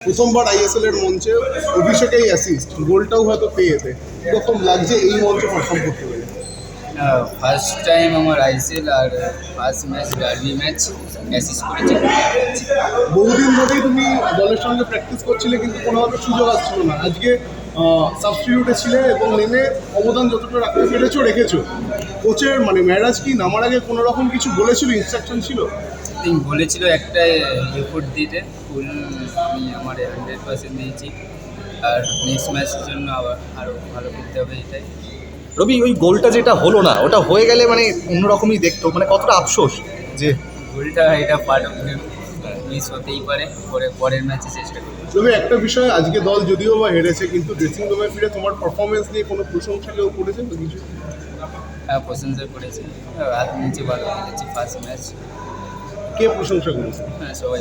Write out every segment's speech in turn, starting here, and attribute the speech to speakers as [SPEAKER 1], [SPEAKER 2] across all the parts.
[SPEAKER 1] প্রথমবার আইএসএল এর মঞ্চে অভিষেকেই অ্যাসিস্ট গোলটাও হয়তো পেয়েছে। কীরকম লাগছে এই মঞ্চে পারফর্ম করতে পেরে?
[SPEAKER 2] ফার্স্ট টাইম আমার আইসিএল আর first match derby match assist করেছি।
[SPEAKER 1] বহুদিন ধরেই তুমি দলের সঙ্গে প্র্যাকটিস করছিলে কিন্তু কোনোভাবে সুযোগ আসছিল না। আজকে সাবস্টিটিউটে ছিলে এবং নেমে অবদান যতটা রাখতে পেরেছ রেখেছো। কোচের মানে ম্যারাজ কি নামার আগে কোনো রকম কিছু বলেছিল ইনস্ট্রাকশন ছিল?
[SPEAKER 2] বলেছিল একটা রিপোর্ট দিতে ফুল আমি আমার হান্ড্রেড পার্সেন্ট দিয়েছি আর নেক্সট ম্যাচের জন্য আবার আরও ভালো করতে হবে এটাই।
[SPEAKER 3] রবি ওই গোলটা যেটা হলো না ওটা হয়ে গেলে মানে অন্যরকমই দেখতো মানে কতটা আফসোস যে
[SPEAKER 2] গোলটা এটা পার্ট অফ মিস হতেই পারে। পরে পরের ম্যাচে চেষ্টা করব।
[SPEAKER 1] তবে একটা বিষয় আজকে দল যদিও বা হেরেছে কিন্তু ড্রেসিং রুমে ফিরে তোমার পারফরমেন্স নিয়ে কোনো প্রশংসা কেউ করেছে বা কিছু?
[SPEAKER 2] হ্যাঁ প্রশংসা করেছি। হাত নিচে ভালো খেলেছি ফার্স্ট ম্যাচ
[SPEAKER 1] কে প্রশংসা করেছে?
[SPEAKER 2] হ্যাঁ সবাই।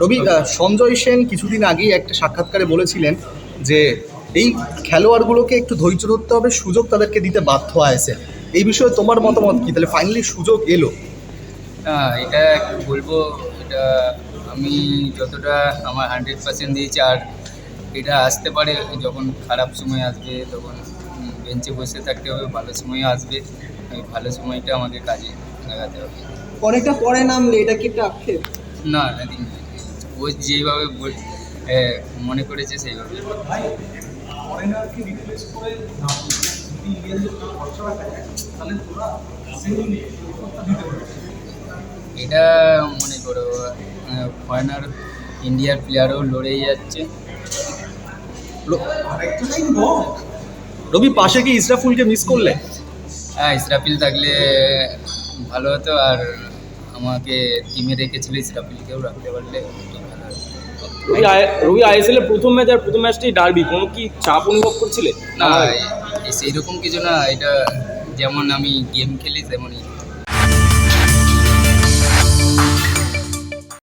[SPEAKER 3] রবি সঞ্জয় সেন কিছুদিন আগেই একটা সাক্ষাৎকারে বলেছিলেন যে এই খেলোয়াড়গুলোকে একটু ধৈর্য ধরতে হবে সুযোগ তাদেরকে দিতে বাধ্য আছে এই বিষয়ে তোমার মতামত কি? তাহলে ফাইনালি সুযোগ এলো।
[SPEAKER 2] না এটা বলব এটা আমি যতটা আমার হান্ড্রেড পার্সেন্ট দিয়েছি আর এটা আসতে পারে যখন খারাপ সময় আসবে তখন বেঞ্চে বসে থাকতে হবে ভালো সময়ও আসবে ওই ভালো সময়টা আমাকে কাজে লাগাতে হবে।
[SPEAKER 4] অনেকটা পরে নামলে এটা কি একটা আক্ষেপ
[SPEAKER 2] না নাথিং ও যেভাবে বল- মনে করেছে সেইভাবে। এটা মনে করো ফরেনার ইন্ডিয়ার প্লেয়ারও লড়েই যাচ্ছে।
[SPEAKER 3] রবি পাশে কি ইসরাফুলকে মিস করলে?
[SPEAKER 2] হ্যাঁ ইসরাফিল থাকলে ভালো হতো আর আমাকে টিমে রেখেছিল ইসরাফিলকেও রাখতে পারলে।
[SPEAKER 5] রবি আই- রবি আইএসএল এর প্রথম ম্যাচ আর প্রথম ম্যাচটাই ডার্বি কোনো কি চাপ অনুভব করছিলে?
[SPEAKER 2] না এই সেই রকম কিছু না এটা যেমন আমি গেম খেলি তেমনই।